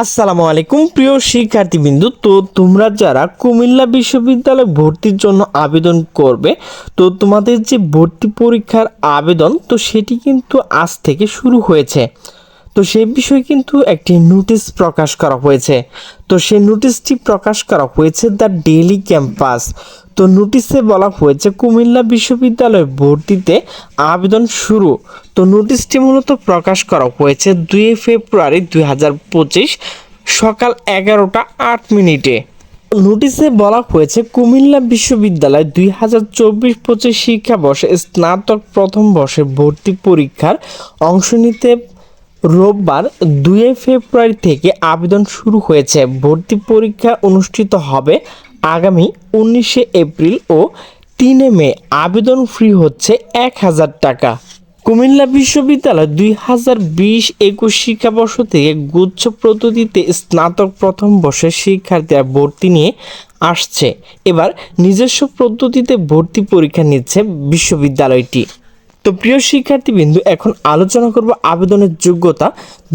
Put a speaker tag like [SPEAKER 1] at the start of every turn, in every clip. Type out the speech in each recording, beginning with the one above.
[SPEAKER 1] আসসালামু আলাইকুম, প্রিয় শিক্ষার্থীবৃন্দু। তো তোমরা যারা কুমিল্লা বিশ্ববিদ্যালয়ে ভর্তির জন্য আবেদন করবে, তো তোমাদের যে ভর্তি পরীক্ষার আবেদন, তো সেটি কিন্তু আজ থেকে শুরু হয়েছে। তো সেই বিষয়ে কিন্তু একটি নোটিশ প্রকাশ করা হয়েছে। তো সেই নোটিশটি প্রকাশ করা হয়েছে দ্য ডেইলি ক্যাম্পাস। তো নোটিশে বলা হয়েছে, কুমিল্লা বিশ্ববিদ্যালয়ে ভর্তিতে আবেদন শুরু। তো নোটিশটি মূলত প্রকাশ করা হয়েছে দুই ফেব্রুয়ারি দুই হাজার পঁচিশ সকাল এগারোটা আট মিনিটে। নোটিশে বলা হয়েছে, কুমিল্লা বিশ্ববিদ্যালয় দুই হাজার চব্বিশ পঁচিশ শিক্ষাবর্ষে স্নাতক প্রথম বর্ষে ভর্তি পরীক্ষার অংশ নিতে রোববার দুই ফেব্রুয়ারি থেকে আবেদন শুরু হয়েছে। ভর্তি পরীক্ষা অনুষ্ঠিত হবে আগামী উনিশে এপ্রিল ও তিনে মে। আবেদন ফ্রি হচ্ছে এক হাজার টাকা। কুমিল্লা বিশ্ববিদ্যালয় দুই হাজার বিশ একুশ শিক্ষাবর্ষ থেকে গুচ্ছ পদ্ধতিতে স্নাতক প্রথম বর্ষের শিক্ষার্থীরা ভর্তি নিয়ে আসছে। এবার নিজস্ব পদ্ধতিতে ভর্তি পরীক্ষা নিচ্ছে বিশ্ববিদ্যালয়টি। তো প্রিয় শিক্ষার্থীবৃন্দু, এখন আলোচনা করব আবেদনের যোগ্যতা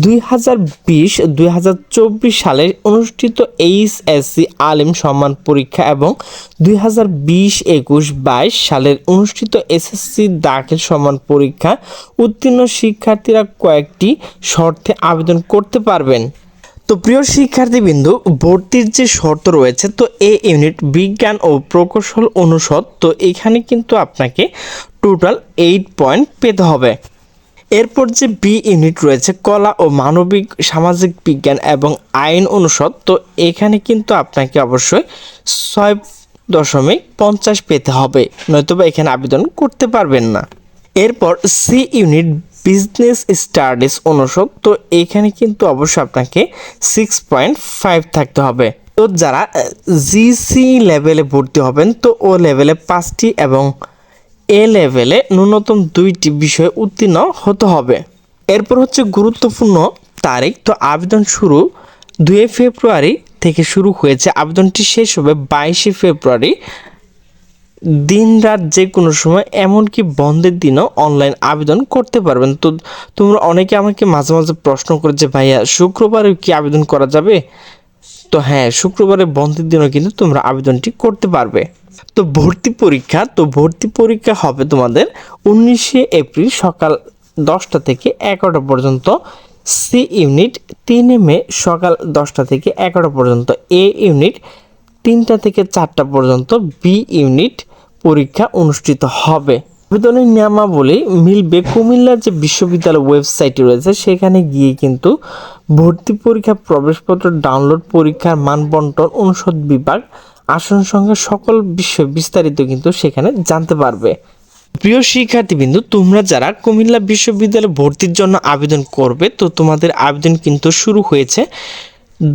[SPEAKER 1] দুই হাজার বিশ, দুই হাজার চব্বিশ সালে অনুষ্ঠিত এইচএসসি আলিম সম্মান পরীক্ষা এবং দুই হাজার বিশ একুশ বাইশ সালের অনুষ্ঠিত এসএসসি দাখিল সম্মান পরীক্ষা। উত্তীর্ণ শিক্ষার্থীরা কয়েকটি শর্তে আবেদন করতে পারবেন। তো প্রিয় শিক্ষার্থীবৃন্দু, ভর্তির যে শর্ত রয়েছে, তো এ ইউনিট বিজ্ঞান ও প্রকৌশল অনুষদ, তো এখানে কিন্তু আপনাকে টোটাল এইট পয়েন্ট পেতে হবে। এরপর যে বি ইউনিট রয়েছে, কলা ও মানবিক, সামাজিক বিজ্ঞান এবং আইন অনুষদ, তো এখানে কিন্তু আপনাকে অবশ্যই ছয় দশমিক পঞ্চাশ পেতে হবে, নয়তোবা এখানে আবেদন করতে পারবেন না। এরপর সি ইউনিট বিজনেস স্টাডিজ অনুষদ, তো এখানে কিন্তু অবশ্যই আপনাকে সিক্স পয়েন্ট ফাইভ থাকতে হবে। তো যারা জিসি লেভেলে ভর্তি হবেন, তো ও লেভেলে পাঁচটি এবং এ লেভেলে ন্যূনতম দুইটি বিষয়ে উত্তীর্ণ হতে হবে। এরপর হচ্ছে গুরুত্বপূর্ণ তারিখ। তো আবেদন শুরু দুই ফেব্রুয়ারি থেকে শুরু হয়েছে। আবেদনটি শেষ হবে বাইশে ফেব্রুয়ারি। দিন রাত যে কোনো সময়, এমনকি বন্ধের দিনও অনলাইন আবেদন করতে পারবেন। তো তোমরা অনেকে আমাকে মাঝে মাঝে প্রশ্ন করে যে, ভাইয়া শুক্রবারে কি আবেদন করা যাবে? তো হ্যাঁ শুক্রবারে বন্ধের দিনও কিন্তু তোমরা আবেদনটি করতে পারবে। তো ভর্তি পরীক্ষা, তো ভর্তি পরীক্ষা হবে তোমাদের উনিশে এপ্রিল সকাল দশটা থেকে এগারোটা পর্যন্ত। সি ইউনিট তিনে মে সকাল দশটা থেকে এগারোটা পর্যন্ত। এ ইউনিট তিনটা থেকে চারটা পর্যন্ত। বি ইউনিট পরীক্ষা অনুষ্ঠিত হবে। আবেদনের নিয়মাবলী মিলবে কুমিল্লার যে বিশ্ববিদ্যালয় ওয়েবসাইটে রয়েছে, সেখানে গিয়ে কিন্তু ভর্তি পরীক্ষা, প্রবেশপত্র, ডাউনলোড পরীক্ষার মানবন্টন, অনুষদ বিভাগ আসন সংখ্যা সকল বিষয় বিস্তারিত কিন্তু সেখানে জানতে পারবে। প্রিয় শিক্ষার্থীবৃন্দু, তোমরা যারা কুমিল্লা বিশ্ববিদ্যালয়ে ভর্তির জন্য আবেদন করবে, তো তোমাদের আবেদন কিন্তু শুরু হয়েছে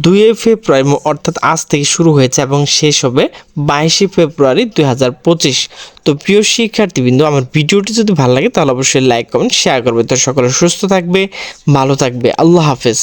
[SPEAKER 1] দুই ফেব্রুয়ারি অর্থাৎ আজ থেকে শুরু হয়েছে এবং শেষ হবে বাইশে ফেব্রুয়ারি দুই হাজার পঁচিশ। তো প্রিয় শিক্ষার্থীবৃন্দু, আমার ভিডিওটি যদি ভালো লাগে তাহলে অবশ্যই লাইক, কমেন্ট শেয়ার করবে। তো সকলে সুস্থ থাকবে, ভালো থাকবে। আল্লাহ হাফেজ।